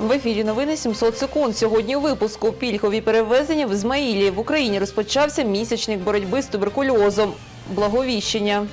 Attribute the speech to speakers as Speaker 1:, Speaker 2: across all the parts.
Speaker 1: В ефірі новини 700 секунд. Сьогодні у випуску пільгові перевезення в Ізмаїлі. В Україні розпочався місячник боротьби з туберкульозом. Благовіщення.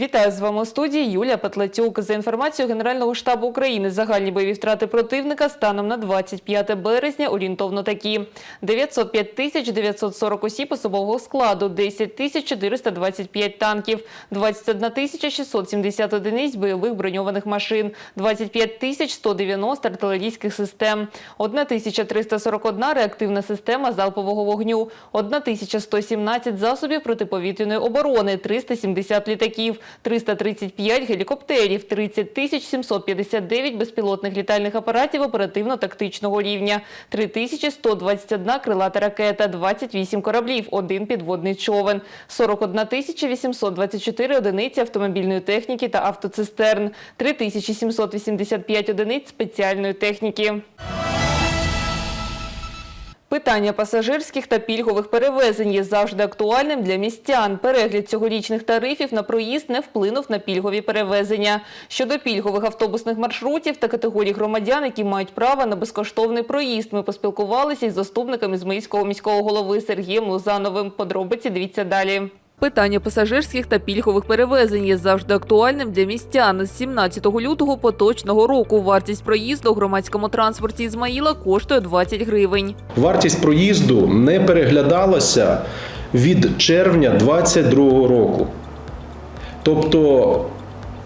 Speaker 1: Вітаю з вами у студії Юлія Петлетюк. За інформацією Генерального штабу України, загальні бойові втрати противника станом на 25 березня орієнтовно такі: 905 тисяч 940 осіб особового складу, 10 тисяч 425 танків, 21 тисяча 670 одиниць бойових броньованих машин, 25 тисяч 190 артилерійських систем, 1 тисяча 341 реактивна система залпового вогню, 1 тисяча 117 засобів протиповітряної оборони, 370 літаків, 335 гелікоптерів, 30 тисяч 759 безпілотних літальних апаратів оперативно-тактичного рівня, 3121 крилата ракета, 28 кораблів, 1 підводний човен, 41 тисяча 824 одиниці автомобільної техніки та автоцистерн, 3785 одиниць спеціальної техніки. Питання пасажирських та пільгових перевезень є завжди актуальним для містян. Перегляд цьогорічних тарифів на проїзд не вплинув на пільгові перевезення. Щодо пільгових автобусних маршрутів та категорій громадян, які мають право на безкоштовний проїзд, ми поспілкувалися із заступником Ізмаїльського міського голови Сергієм Лузановим. Подробиці дивіться далі. Питання пасажирських та пільгових перевезень є завжди актуальним для містян. З 17 лютого поточного року вартість проїзду у громадському транспорті Ізмаїла коштує 20 гривень.
Speaker 2: Вартість проїзду не переглядалася від червня 2022 року. Тобто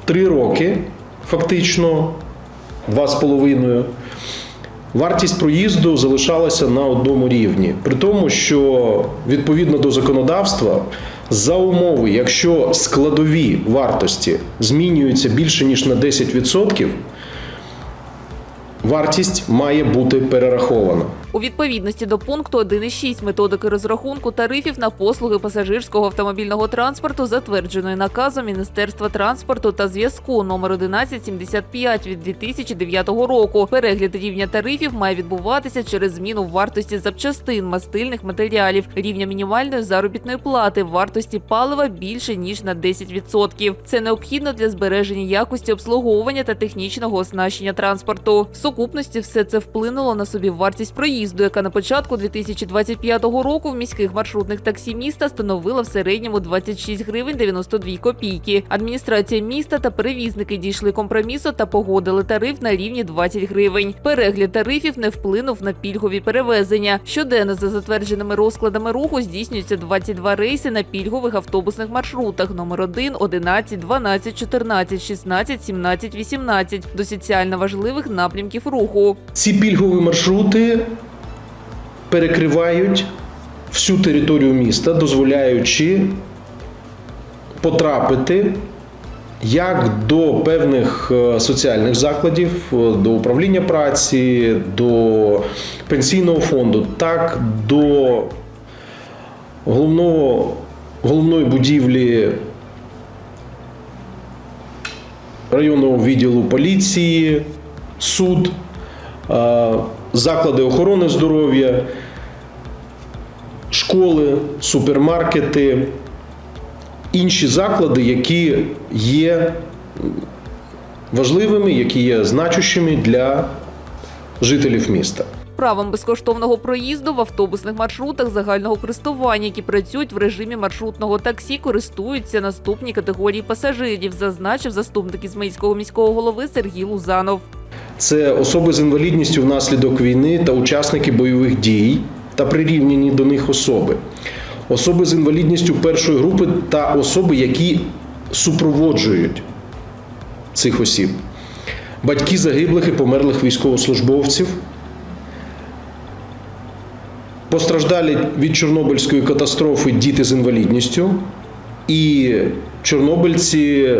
Speaker 2: три роки, фактично, два з половиною. Вартість проїзду залишалася на одному рівні. При тому, що відповідно до законодавства, за умови, якщо складові вартості змінюються більше ніж на 10%, вартість має бути перерахована.
Speaker 1: У відповідності до пункту 1.6 методики розрахунку тарифів на послуги пасажирського автомобільного транспорту, затвердженої наказом Міністерства транспорту та зв'язку номер 1175 від 2009 року. Перегляд рівня тарифів має відбуватися через зміну вартості запчастин, мастильних матеріалів, рівня мінімальної заробітної плати, вартості палива більше ніж на 10%. Це необхідно для збереження якості обслуговування та технічного оснащення транспорту. В сукупності все це вплинуло на собівартість проїзду, яка на початку 2025 року в міських маршрутних таксі міста становила в середньому 26 гривень 92 копійки. Адміністрація міста та перевізники дійшли компромісу та погодили тариф на рівні 20 гривень. Перегляд тарифів не вплинув на пільгові перевезення. Щоденно за затвердженими розкладами руху здійснюється 22 рейси на пільгових автобусних маршрутах номер 1, 11, 12, 14, 16, 17, 18 до соціально важливих напрямків руху.
Speaker 2: Ці пільгові маршрути перекривають всю територію міста, дозволяючи потрапити як до певних е, соціальних закладів, е, до управління праці, до пенсійного фонду, так до головного, головної будівлі районного відділу поліції, суд, е, заклади охорони здоров'я, школи, супермаркети, інші заклади, які є важливими, які є значущими для жителів міста.
Speaker 1: Правом безкоштовного проїзду в автобусних маршрутах загального користування, які працюють в режимі маршрутного таксі, користуються наступні категорії пасажирів, зазначив заступник Ізмаїльського міського голови Сергій Лузанов.
Speaker 2: Це особи з інвалідністю внаслідок війни та учасники бойових дій та прирівняні до них особи, особи з інвалідністю першої групи та особи, які супроводжують цих осіб, батьки загиблих і померлих військовослужбовців, постраждалі від Чорнобильської катастрофи діти з інвалідністю. І чорнобильці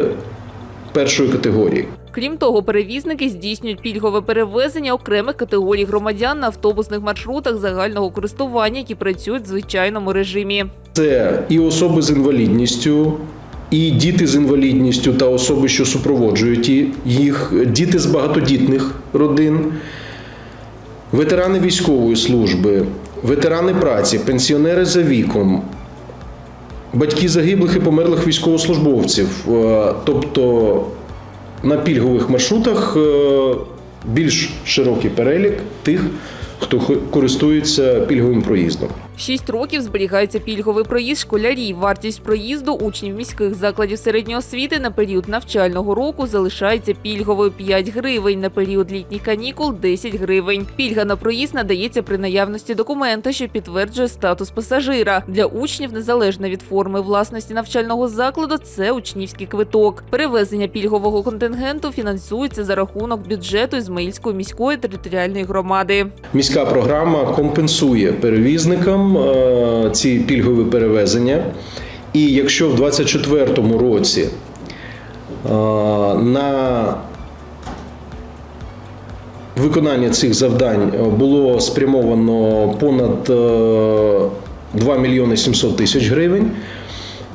Speaker 2: першої категорії.
Speaker 1: Крім того, перевізники здійснюють пільгове перевезення окремих категорій громадян на автобусних маршрутах загального користування, які працюють в звичайному режимі.
Speaker 2: Це і особи з інвалідністю, і діти з інвалідністю та особи, що супроводжують їх, діти з багатодітних родин, ветерани військової служби, ветерани праці, пенсіонери за віком, батьки загиблих і померлих військовослужбовців. Е, Тобто на пільгових маршрутах е, більш широкий перелік тих, хто користується пільговим проїздом.
Speaker 1: Шість років зберігається пільговий проїзд школярів. Вартість проїзду учнів міських закладів середньої освіти на період навчального року залишається пільговою 5 гривень, на період літніх канікул 10 гривень. Пільга на проїзд надається при наявності документа, що підтверджує статус пасажира. Для учнів, незалежно від форми власності навчального закладу, це учнівський квиток. Перевезення пільгового контингенту фінансується за рахунок бюджету Ізмаїльської міської територіальної громади.
Speaker 2: Міська програма компенсує перевізникам е, ці пільгові перевезення. І якщо в 2024 році е, на виконання цих завдань е, було спрямовано понад е, 2 мільйони 700 тисяч гривень,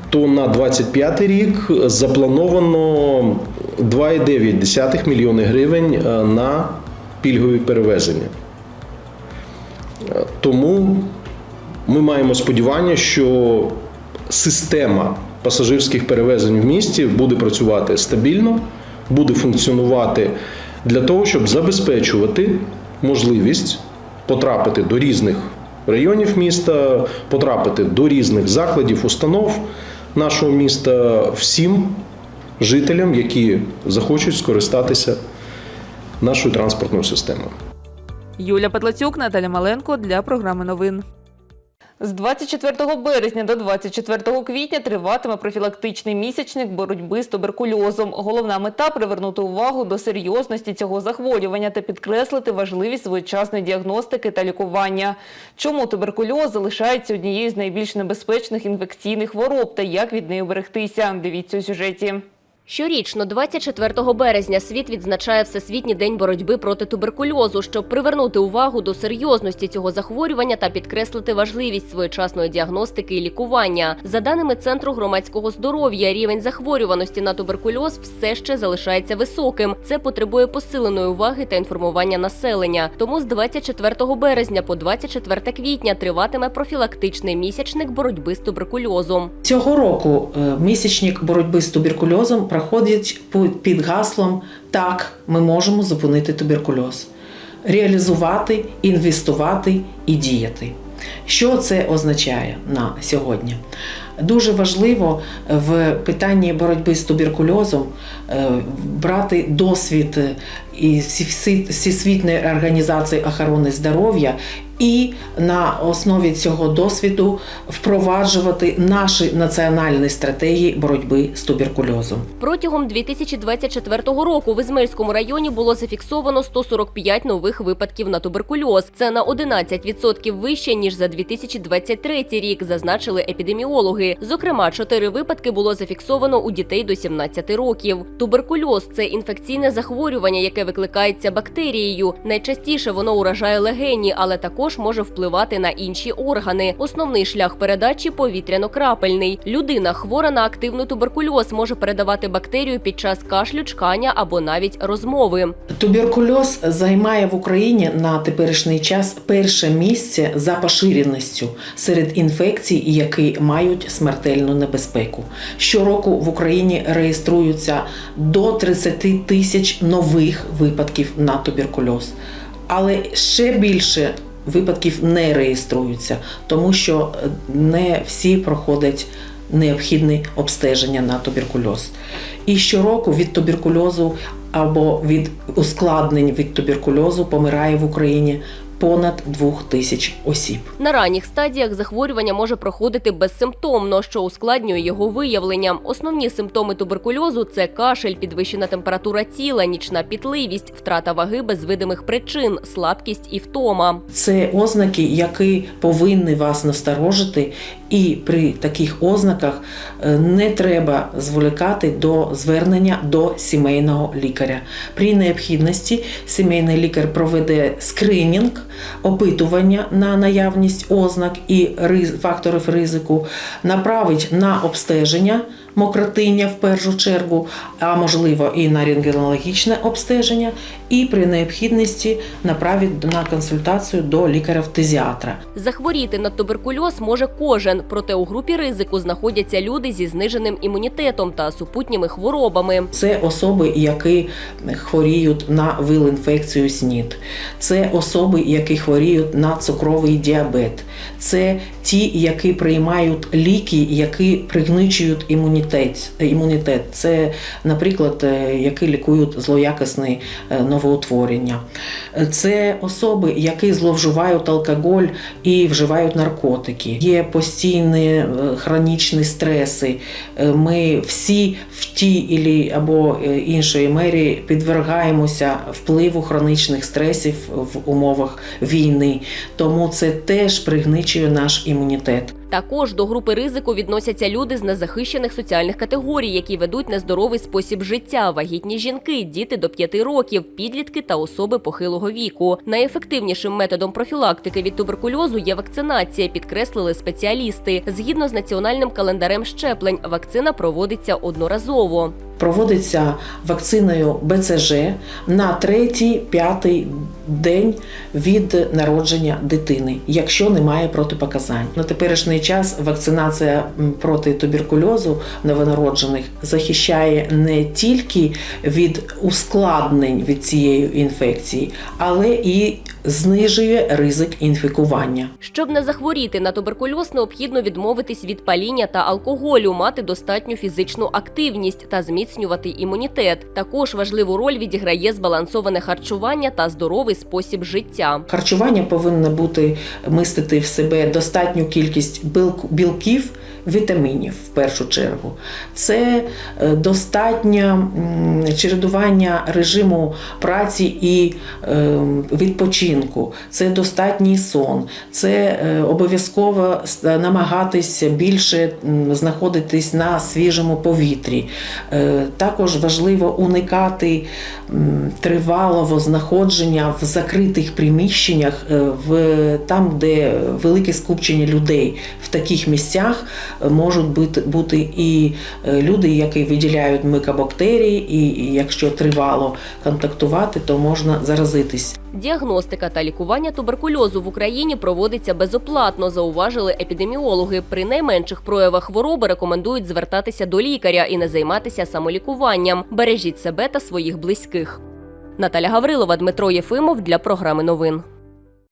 Speaker 2: то на 25 рік заплановано 2,9 мільйони гривень на пільгові перевезення. Тому ми маємо сподівання, що система пасажирських перевезень в місті буде працювати стабільно, буде функціонувати для того, щоб забезпечувати можливість потрапити до різних районів міста, потрапити до різних закладів, установ нашого міста всім жителям, які захочуть скористатися нашою транспортною системою.
Speaker 1: Юля Петлацюк, Наталя Маленко для програми новин. З 24 березня до 24 квітня триватиме профілактичний місячник боротьби з туберкульозом. Головна мета привернути увагу до серйозності цього захворювання та підкреслити важливість своєчасної діагностики та лікування. Чому туберкульоз залишається однією з найбільш небезпечних інфекційних хвороб та як від неї берегтися? Дивіться у сюжеті.
Speaker 3: Щорічно, 24 березня, світ відзначає Всесвітній день боротьби проти туберкульозу, щоб привернути увагу до серйозності цього захворювання та підкреслити важливість своєчасної діагностики і лікування. За даними Центру громадського здоров'я, рівень захворюваності на туберкульоз все ще залишається високим. Це потребує посиленої уваги та інформування населення. Тому з 24 березня по 24 квітня триватиме профілактичний місячник боротьби з туберкульозом.
Speaker 4: Цього року е, місячник боротьби з туберкульозом проходить по- під гаслом Так, ми можемо зупинити туберкульоз, реалізувати, інвестувати і діяти. Що це означає на сьогодні? Дуже важливо в питанні боротьби з туберкульозом е, брати досвід е, і Всесвітньої організації охорони здоров'я і на основі цього досвіду впроваджувати наші національні стратегії боротьби з туберкульозом.
Speaker 3: Протягом 2024 року в Ізмельському районі було зафіксовано 145 нових випадків на туберкульоз. Це на 11% вище ніж за 2023 рік, зазначили епідеміологи. Зокрема, 4 випадки було зафіксовано у дітей до 17 років. Туберкульоз це інфекційне захворювання, яке викликається бактерією. Найчастіше воно уражає легені, але також може впливати на інші органи. Основний шлях передачі повітряно-крапельний. Людина, хвора на активний туберкульоз, може передавати бактерію під час кашлю, чкання або навіть розмови.
Speaker 4: Туберкульоз займає в Україні на теперішній час перше місце за поширеністю серед інфекцій, які мають смертельну небезпеку. Щороку в Україні реєструються до 30 тисяч нових випадків на туберкульоз, але ще більше випадків не реєструються, тому що е, не всі проходять необхідне обстеження на туберкульоз. І щороку від туберкульозу або від ускладнень від туберкульозу помирає в Україні понад двох тисяч осіб.
Speaker 3: На ранніх стадіях захворювання може проходити безсимптомно, що ускладнює його виявлення. Основні симптоми туберкульозу це кашель, підвищена температура тіла, нічна пітливість, втрата ваги без видимих причин, слабкість і втома.
Speaker 4: Це ознаки, які повинні вас насторожити, і при таких ознаках е, не треба зволікати до звернення до сімейного лікаря. При необхідності сімейний лікар проведе скринінг, опитування на наявність ознак і факторів ризику, направить на обстеження мокротиння в першу чергу, а можливо і на рентгенологічне обстеження, і при необхідності направить на консультацію до лікаря-фтизіатра.
Speaker 3: Захворіти на туберкульоз може кожен, проте у групі ризику знаходяться люди зі зниженим імунітетом та супутніми хворобами.
Speaker 4: Це особи, які хворіють на віл-інфекцію СНІД. Це особи, які хворіють на цукровий діабет. Це ті, які приймають ліки, які пригничують імунітет. імунітет. Це, наприклад, е, які лікують злоякісне е, новоутворення. Це особи, які зловживають алкоголь і вживають наркотики. Є постійні е, хронічні стреси. Ми всі в тій або іншої мері підвергаємося впливу хронічних стресів в умовах війни. Тому це теж пригничує наш імунітет.
Speaker 3: Також до групи ризику відносяться люди з незахищених соціальних категорій, які ведуть нездоровий спосіб життя, вагітні жінки, діти до 5 років, підлітки та особи похилого віку. Найефективнішим методом профілактики від туберкульозу є вакцинація, підкреслили спеціалісти. Згідно з національним календарем щеплень, вакцина проводиться одноразово.
Speaker 4: Проводиться вакциною БЦЖ на третій, п'ятий день від народження дитини, якщо немає протипоказань. На теперішній час вакцинація проти туберкульозу новонароджених захищає не тільки від ускладнень від цієї інфекції, але і знижує ризик інфікування.
Speaker 3: Щоб не захворіти на туберкульоз, необхідно відмовитись від паління та алкоголю, мати достатню фізичну активність та зміцнювати імунітет. Також важливу роль відіграє збалансоване харчування та здоровий спосіб життя.
Speaker 4: Харчування повинно бути містити в себе достатню кількість білків, вітамінів в першу чергу. Це е, достатнє чередування режиму праці і е, відпочинку, це достатній сон, це е, обов'язково намагатися більше знаходитись на свіжому повітрі. Також важливо уникати тривалого знаходження в закритих приміщеннях, в там, де велике скупчення людей. В таких місцях можуть бути, бути і е, люди, які виділяють микобактерії, і, і якщо тривало контактувати, то можна заразитись.
Speaker 3: Діагностика та лікування туберкульозу в Україні проводиться безоплатно, зауважили епідеміологи. При найменших проявах хвороби рекомендують звертатися до лікаря і не займатися самолікуванням. Бережіть себе та своїх близьких. Наталя Гаврилова, Дмитро Єфимов для програми новин.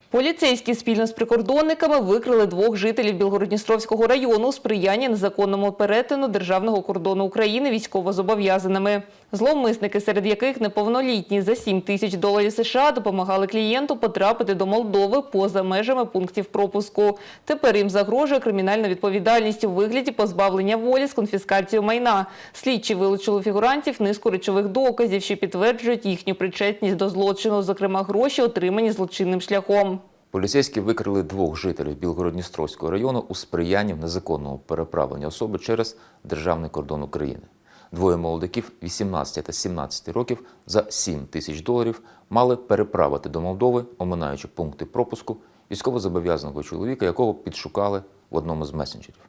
Speaker 1: Поліцейські спільно з прикордонниками викрили двох жителів Білгородністровського району сприяння незаконному перетину державного кордону України військовозобов'язаними. Зловмисники, серед яких неповнолітні за 7 тисяч доларів США допомагали клієнту потрапити до Молдови поза межами пунктів пропуску. Тепер їм загрожує кримінальна відповідальність у вигляді позбавлення волі з конфіскацією майна. Слідчі вилучили фігурантів низку речових доказів, що підтверджують їхню причетність до злочину, зокрема гроші, отримані злочинним шляхом.
Speaker 5: Поліцейські викрили двох жителів Білгород-Дністровського району у сприянні в незаконному переправленні особи через державний кордон України. Двоє молодиків 18 та 17 років за 7 тисяч доларів мали переправити до Молдови, оминаючи пункти пропуску військовозобов'язаного чоловіка, якого підшукали в одному з месенджерів.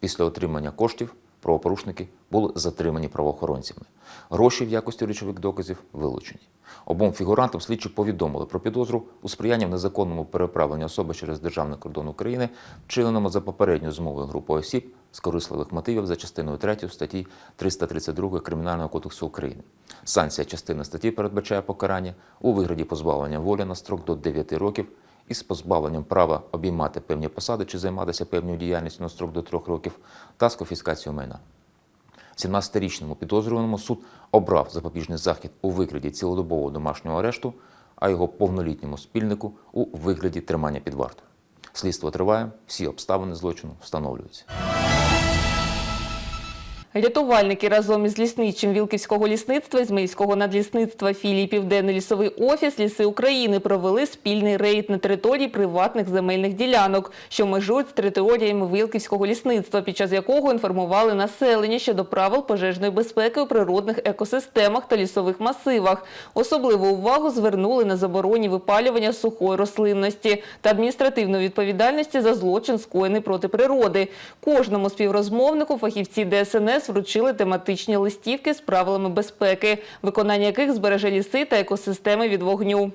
Speaker 5: Після отримання коштів правопорушники були затримані правоохоронцями. Гроші в якості речових доказів вилучені. Обом фігурантам слідчі повідомили про підозру у сприянні в незаконному переправленні особи через державний кордон України, вчиненому за попередньою змовою групою осіб з корисливих мотивів за частиною 3 статті 332 Кримінального кодексу України. Санкція частини статті передбачає покарання у вигляді позбавлення волі на строк до 9 років із позбавленням права обіймати певні посади чи займатися певною діяльністю на строк до трьох років та з конфіскацією майна. 17-річному підозрюваному суд обрав запобіжний захід у вигляді цілодобового домашнього арешту, а його повнолітньому спільнику у вигляді тримання під вартою. Слідство триває, всі обставини злочину встановлюються.
Speaker 1: Рятувальники разом із лісничим Вілківського лісництва і Зміївського надлісництва філії Південний лісовий офіс Ліси України провели спільний рейд на території приватних земельних ділянок, що межують з територіями Вілківського лісництва, під час якого інформували населення щодо правил пожежної безпеки у природних екосистемах та лісових масивах. Особливу увагу звернули на забороні випалювання сухої рослинності та адміністративної відповідальності за злочин, скоєний проти природи. Кожному співрозмовнику фахівці ДСНС ДСНС вручили тематичні листівки з правилами безпеки, виконання яких збереже ліси та екосистеми від вогню.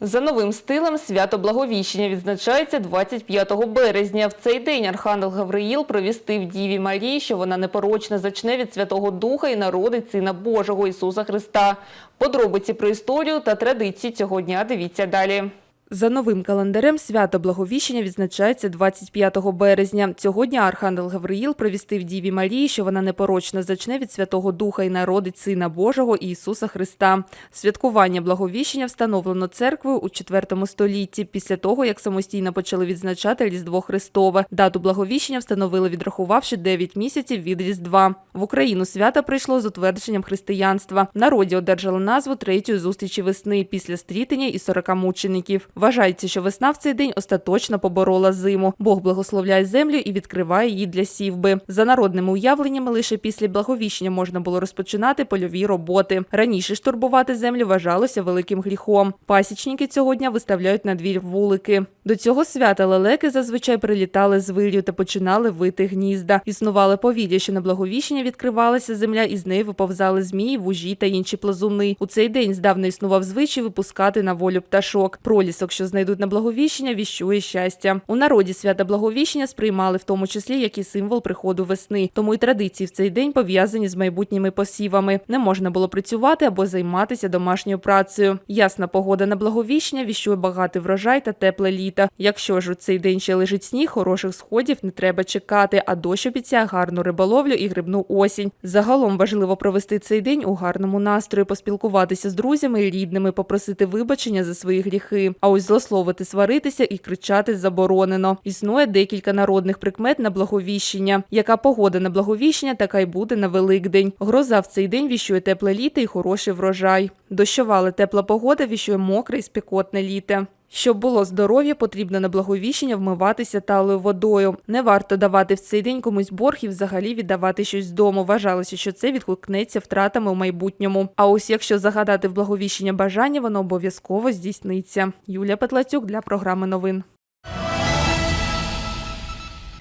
Speaker 1: За новим стилем свято Благовіщення відзначається 25 березня. В цей день архангел Гавриїл провістив Діві Марії, що вона непорочна зачне від Святого Духа і народить Сина Божого Ісуса Христа. Подробиці про історію та традиції цього дня дивіться далі. За новим календарем свято Благовіщення відзначається 25 березня. Цього дня Архангел Гавриїл провістив Діві Марії, що вона непорочно зачне від Святого Духа і народить Сина Божого Ісуса Христа. Святкування Благовіщення встановлено церквою у IV столітті, після того, як самостійно почали відзначати Різдво Христове. Дату Благовіщення встановили, відрахувавши 9 місяців від Різдва. В Україну свято прийшло з утвердженням християнства. Народі одержали назву третьої зустрічі весни після стрітення і 40 мучеників. Вважається, що весна в цей день остаточно поборола зиму. Бог благословляє землю і відкриває її для сівби. За народними уявленнями, лише після благовіщення можна було розпочинати польові роботи. Раніше ж турбувати землю вважалося великим гріхом. Пасічники цього дня виставляють на двір вулики. До цього свята лелеки зазвичай прилітали з вирію та починали вити гнізда. Існували повір'я, що на благовіщення відкривалася земля, і з неї виповзали змії, вужі та інші плазуни. У цей день здавна існував звичай випускати на волю пташок. Пролісок, що знайдуть на благовіщення, віщує щастя. У народі свята благовіщення сприймали в тому числі як і символ приходу весни. Тому й традиції в цей день пов'язані з майбутніми посівами. Не можна було працювати або займатися домашньою працею. Ясна погода на благовіщення віщує багатий врожай та тепле літо. Якщо ж у цей день ще лежить сніг, хороших сходів не треба чекати, а дощ обіцяє гарну риболовлю і грибну осінь. Загалом важливо провести цей день у гарному настрої, поспілкуватися з друзями і рідними, попросити вибачення за свої гріхи. А ось злословити, сваритися і кричати заборонено. Існує декілька народних прикмет на благовіщення. Яка погода на благовіщення, така й буде на Великдень. Гроза в цей день віщує тепле літо і хороший врожай. Дощова, тепла погода віщує мокре і спекотне літо. Щоб було здоров'я, потрібно на благовіщення вмиватися талою водою. Не варто давати в цей день комусь борг і взагалі віддавати щось з дому. Вважалося, що це відгукнеться втратами у майбутньому. А ось якщо загадати в благовіщення бажання, воно обов'язково здійсниться. Юлія Петлацюк для програми новин.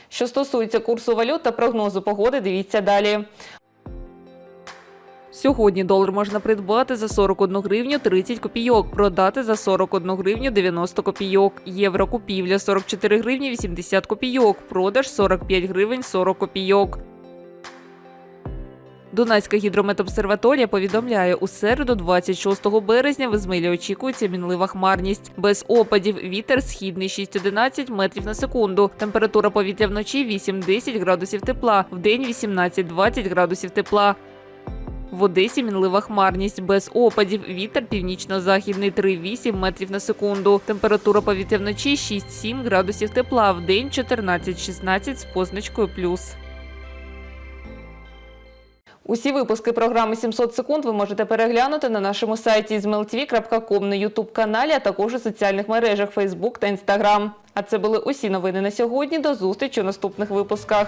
Speaker 1: Що стосується курсу валют та прогнозу погоди, дивіться далі. Сьогодні долар можна придбати за 41 гривню 30 копійок, продати за 41 гривню 90 копійок. Євро купівля 44 гривні 80 копійок, продаж 45 гривень 40 копійок. Дунайська гідрометобсерваторія повідомляє, у середу, 26 березня, в очікується мінлива хмарність. Без опадів вітер східний 6-11 метрів на секунду. Температура повітря вночі 8-10 градусів тепла, вдень 18-20 градусів тепла. В Одесі мінлива хмарність без опадів. Вітер північно-західний 3,8 метрів на секунду. Температура повітря вночі 6-7 градусів тепла, в день 14-16 з позначкою плюс. Усі випуски програми «700 секунд ви можете переглянути на нашому сайті zmeltv.com, на ютуб каналі, а також у соціальних мережах Facebook та Instagram. А це були усі новини на сьогодні. До зустрічі у наступних випусках.